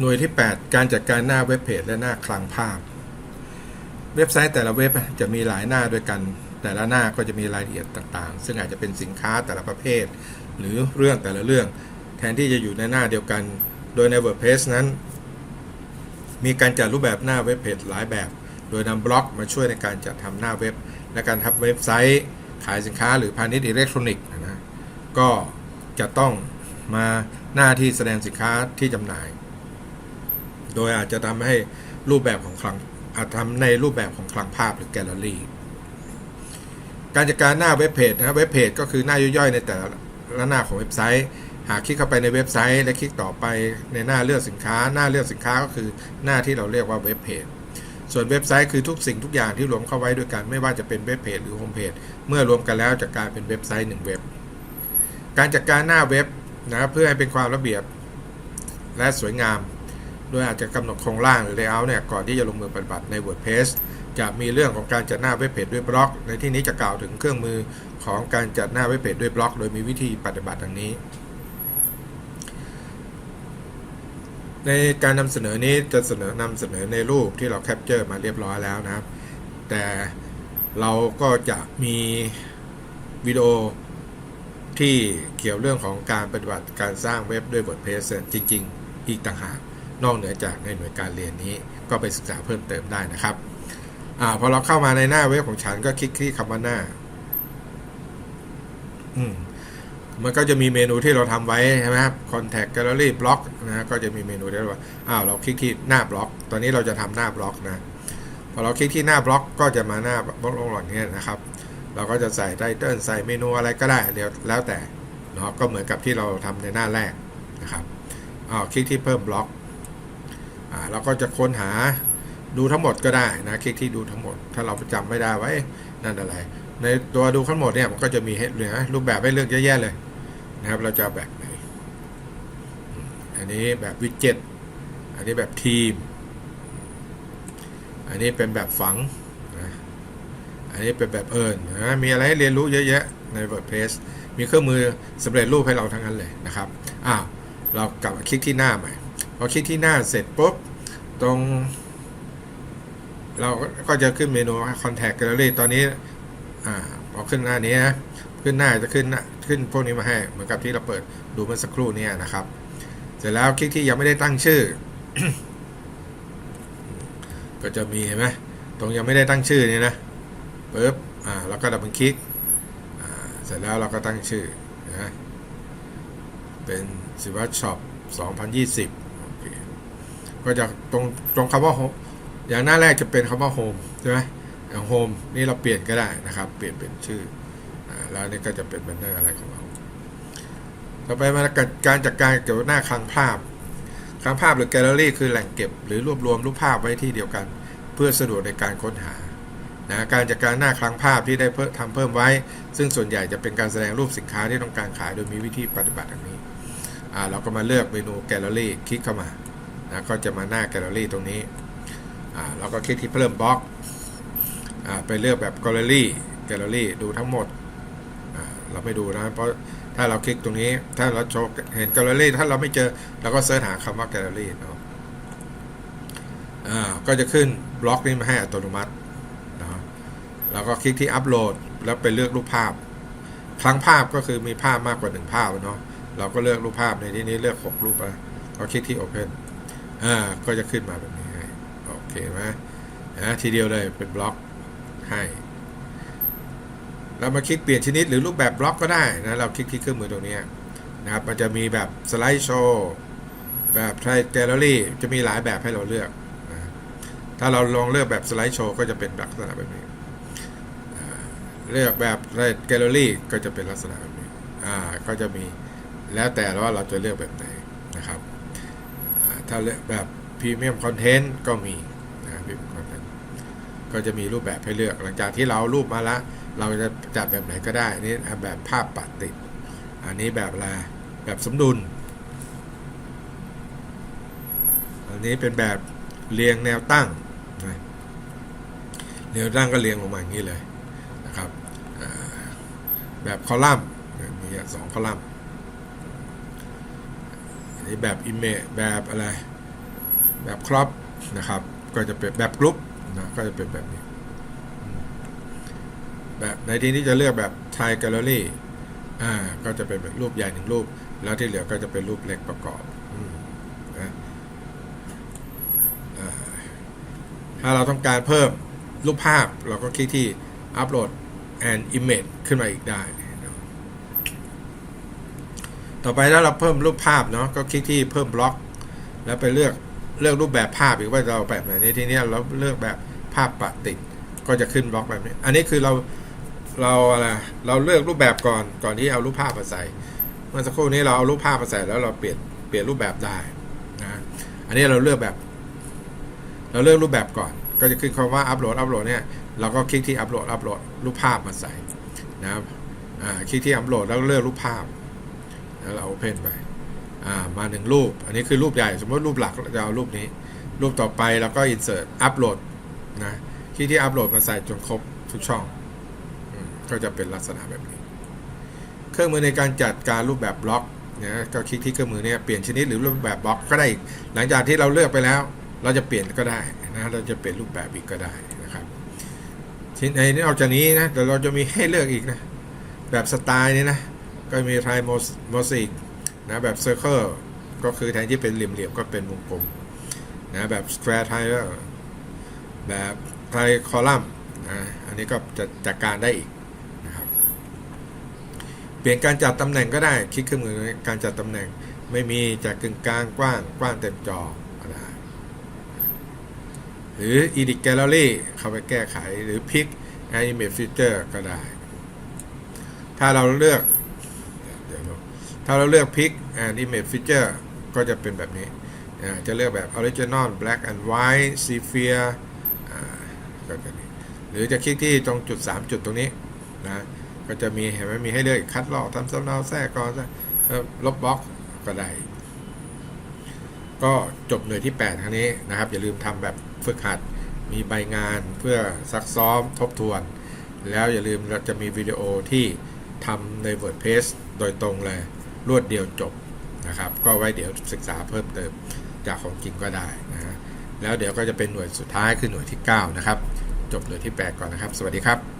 หน่วยที่ 8 การจัดการหน้าเว็บเพจและหน้าคลังภาพ เว็บไซต์แต่ละเว็บจะมีหลายหน้าด้วยกัน แต่ละหน้าก็จะมีรายละเอียดต่างๆ ซึ่งอาจจะเป็นสินค้าแต่ละประเภท หรือเรื่องแต่ละเรื่อง แทนที่จะอยู่ในหน้าเดียวกัน โดยใน WordPress นั้น มีการจัดรูปแบบหน้าเว็บเพจหลายแบบ โดยนำบล็อกมาช่วยในการจัดทำหน้าเว็บ และการทำเว็บไซต์ ขายสินค้าหรือพาณิชย์อิเล็กทรอนิกส์นะก็จะต้องมาหน้าที่แสดงสินค้าที่จำหน่าย โดยอาจจะทำให้รูปแบบของคลังอาจทำในรูปแบบของคลังภาพหรือแกลเลอรี่ การจัดการหน้าเว็บเพจนะเว็บเพจก็คือหน้าย่อยๆ ในแต่ละหน้าของเว็บไซต์ หากคลิกเข้าไปในเว็บไซต์ และคลิกต่อไปในหน้าเลือกสินค้า หน้าเลือกสินค้าก็คือหน้าที่เราเรียกว่าเว็บเพจส่วนเว็บไซต์คือทุกสิ่งทุกอย่างที่รวมเข้าไว้ด้วยกันไม่ว่าจะเป็นเว็บเพจหรือโฮมเพจเมื่อรวมกันแล้วจะกลายเป็นเว็บไซต์หนึ่งเว็บ การจัดการหน้าเว็บนะเพื่อให้เป็นความระเบียบและสวยงาม โดยอาจจะกำหนดโครงร่างหรือ layout เนี่ยก่อนที่จะลงมือปฏิบัติใน WordPress จะมีเรื่องของการจัดหน้าเว็บเพจด้วยบล็อก ในที่นี้จะกล่าวถึงเครื่องมือของการจัดหน้าเว็บเพจด้วยบล็อก โดยมีวิธีปฏิบัติดังนี้ ในการนำเสนอนี้จะเสนอนำเสนอในรูปที่เราแคปเจอร์มาเรียบร้อยแล้วนะครับ แต่เราก็จะมีวิดีโอที่เกี่ยวเรื่องของการปฏิบัติการสร้างเว็บด้วย WordPress จริง ๆ อีกต่างหาก นอกเหนือจากในหน่วยการเรียนนี้ก็ไปศึกษาเพิ่มเติมได้นะครับอพอเราเข้ามาในหน้าเว็บของฉันก็คลิกที่คำว่าหน้า อืมมันก็จะมีเมนูที่เราทำไว้ใช่ไหมครับ contact gallery block นะก็จะมีเมนูที่เรียกว่าอ้าวเราคลิกที่หน้าบล็อก ตอนนี้เราจะทำหน้าบล็อกนะพอเราคลิกที่หน้าบล็อกก็จะมาหน้าบล็อกหลังนี้นะครับ เราก็จะใส่ไทเติ้ลใส่เมนูอะไรก็ได้เดี๋ยวแล้วแต่เนาะก็เหมือนกับที่เราทำในหน้าแรกนะครับอ้าวคลิกที่เพิ่มบล็อก เราก็จะค้นหาดูทั้งหมดก็ได้นะคลิกที่ดูทั้งหมด ถ้าเราจำไม่ได้ไว้นั่นอะไร ในตัวดูทั้งหมดเนี่ยมันก็จะมีให้เหลือรูปแบบให้เลือกเยอะแยะเลยนะครับ เราจะแบบไหน อันนี้แบบวิดเจ็ตอันนี้แบบทีม อันนี้เป็นแบบฝังนะอันนี้เป็นแบบเอิญนะมีอะไรให้เรียนรู้เยอะแยะใน WordPress มีเครื่องมือสำเร็จรูปให้เราทั้งนั้นเลยนะครับอ้าวเรากลับมาคลิกที่หน้าใหม่ พอคลิกที่หน้าเสร็จปุ๊บ ตรง เราก็จะขึ้นเมนู Contact Gallery ตอนนี้อ่าพอขึ้นหน้านี้นะขึ้นหน้าจะขึ้นขึ้นพวกนี้มาให้ เหมือนกับที่เราเปิดดูเมื่อสักครู่นี้นะครับ เสร็จแล้วคลิกที่ยังไม่ได้ตั้งชื่อ ก็จะมีเห็นไหมตรงยังไม่ได้ตั้งชื่อนี่นะปึ๊บอ่าแล้วก็ดับเบิลคลิกอ่าเสร็จแล้วเราก็ตั้งชื่อนะเป็นสิวัตช็อป2020 ก็จะตรงตรงคำว่า home อย่างหน้าแรกจะเป็นคำว่าโฮมใช่ไหมอย่างโฮมนี่เราเปลี่ยนก็ได้นะครับ เปลี่ยนเป็นชื่ออแล้วนี่ก็จะเป็นแบนเนอร์อะไรของเรา ต่อไปมาการจัดการเกี่ยวกับหน้าคลังภาพคลังภาพหรือแกลเลอรี่คือแหล่งเก็บ หรือรวบรวมรูปภาพไว้ที่เดียวกัน เพื่อสะดวกในการค้นหานะการจัดการหน้าคลังภาพที่ได้เพิ่มทำเพิ่มไว้ ซึ่งส่วนใหญ่จะเป็นการแสดงรูปสินค้าที่ต้องการขายโดยมีวิธีปฏิบัติดังนี้เราก็มาเลือกเมนูแกลเลอรี่คลิกเข้ามา นะก็จะมาหน้าแกลเลอรี่ตรงนี้เราก็คลิกที่เพิ่มบล็อกอไปเลือกแบบแกลเลอรี่แกลเลอรี่ดูทั้งหมดเราไม่ดูนะเพราะถ้าเราคลิกตรงนี้ถ้าเราโชว์เห็นแกลเลอรี่ถ้าเราไม่เจอเราก็เสิร์ชหาคำว่าแกลเลอรี่เนาะก็จะขึ้นบล็อกนี้มาให้อัตโนมัตินะเราก็คลิกที่อัปโหลดแล้วไปเลือกรูปภาพ ครั้งภาพก็คือมีภาพมากกว่าหนึ่งภาพเนาะเราก็เลือกรูปภาพในที่นี้เลือก6รูปนะก็คลิกที่ Open อ่าก็จะขึ้นมาแบบนี้ให้โอเคไหมนะทีเดียวเลยเป็นบล็อกให้เรามาคลิกเปลี่ยนชนิดหรือรูปแบบบล็อกก็ได้นะเราคลิกที่เครื่องมือตรงนี้นะครับมันจะมีแบบสไลด์โชว์แบบไทแกลเลอรี่จะมีหลายแบบให้เราเลือกนะถ้าเราลองเลือกแบบสไลด์โชว์ก็จะเป็นลักษณะแบบนี้อ่าเลือกแบบไทแกลเลอรี่ก็จะเป็นลักษณะแบบนี้อ่าก็จะมีแล้วแต่ว่าเราจะเลือกแบบไหนนะครับ ถ้าเลือกแบบพรีเมียมคอนเทนต์ก็มีนะพรีเมียมคอนเทนต์ก็จะมีรูปแบบให้เลือก หลังจากที่เรารูปมาแล้วเราจะจัดแบบไหนก็ได้นี่แบบภาพปัดติด อันนี้แบบอะไรแบบสมดุล อันนี้เป็นแบบเรียงแนวตั้งนะแนวตั้งก็เรียงลงมาอย่างนี้เลยนะครับแบบคอลัมน์มีสองคอลัมน์ แบบอิมเมจแบบอะไร แบบครอปนะครับ ก็จะเป็นแบบกรุ๊ปนะก็จะเป็นแบบนี้ แบบในที่นี้จะเลือกแบบ Thai Gallery อ่าก็จะเป็นแบบรูปใหญ่หนึ่งรูป แล้วที่เหลือก็จะเป็นรูปเล็กประกอบนะถ้าเราต้องการเพิ่มรูปภาพเราก็คลิกที่ Upload and Image ขึ้นมาอีกได้ ต่อไปถ้าเราเพิ่มรูปภาพเนาะก็คลิกที่เพิ่มบล็อก แล้วไปเลือกเลือกรูปแบบภาพอีกว่าเอาแบบไหนในที่นี้เราเลือกแบบภาพปะติดก็จะขึ้นบล็อกแบบนี้ อันนี้คือเราเราอะไรเราเลือกรูปแบบก่อนก่อนที่เอารูปภาพมาใส่เมื่อสักครู่นี้เราเอารูปภาพมาใส่แล้วเราเปลี่ยนเปลี่ยนรูปแบบได้นะอันนี้เราเลือกแบบ เราเลือกรูปแบบก่อน ก็จะขึ้นคำว่าอัปโหลดอัปโหลดเนี่ยเราก็คลิกที่อัปโหลดอัปโหลดรูปภาพมาใส่นะครับอ่าคลิกที่อัปโหลดแล้วเลือกรูปภาพ แล้วเราโอเพนไปอ่ามาหนึ่งรูป อันนี้คือรูปใหญ่ สมมติรูปหลักเราจะเอารูปนี้ รูปต่อไปเราก็อินเสิร์ตอัปโหลดนะคลิกที่อัปโหลดมาใส่จนครบทุกช่องอก็จะเป็นลักษณะแบบนี้ เครื่องมือในการจัดการรูปแบบบล็อกนะก็คลิกที่เครื่องมือเนี่ยเปลี่ยนชนิดหรือรูปแบบบล็อกก็ได้อีกหลังจากที่เราเลือกไปแล้ว เราจะเปลี่ยนก็ได้นะเราจะเปลี่ยนรูปแบบอีกก็ได้นะครับทีในนี้นอกจากนี้นะแต่เราจะมีให้เลือกอีกนะแบบสไตล์นี้นะ ก็มีไทโมซิกนะแบบเซอร์เคิลก็คือแทนที่เป็นเหลี่ยมๆก็เป็นวงกลมนะแบบสแควร์ไทลอร์แบบไทคอลัมน์นะอันนี้ก็จะจัดการได้อีกนะครับเปลี่ยนการจัดตำแหน่งก็ได้คลิกเครื่องมือการจัดตำแหน่งไม่มีจากกึ่งกลางกว้างกว้างเต็มจอหรือ Edit Gallery เข้าไปแก้ไขหรือ Pick Animate Feature ก็ได้ ถ้าเราเลือก เดี๋ยวดูถ้าเราเลือก Pick Animate Feature ก็จะเป็นแบบนี้อ่าจะเลือกแบบ Original Black and White Sepia อ่าก็จะนี้หรือจะคลิกที่ตรงจุด 3 จุดตรงนี้นะก็จะมีเห็นไหมมีให้เลือกคัดลอกทำสำเนาแทรกกอนเอ่อลบบล็อกก็ได้ ก็จบหน่วยที่ 8 ครั้งนี้นะครับ อย่าลืมทำแบบฝึกหัดมีใบงานเพื่อซักซ้อมทบทวน แล้วอย่าลืมเราจะมีวิดีโอที่ ทำใน WordPress โดยตรงเลย รวดเดียวจบนะครับ ก็ไว้เดี๋ยวศึกษาเพิ่มเติมจากของจริงก็ได้นะฮะแล้วเดี๋ยวก็จะเป็นหน่วยสุดท้ายคือหน่วยที่ 9 นะครับ จบหน่วยที่ 8 ก่อนนะครับ สวัสดีครับ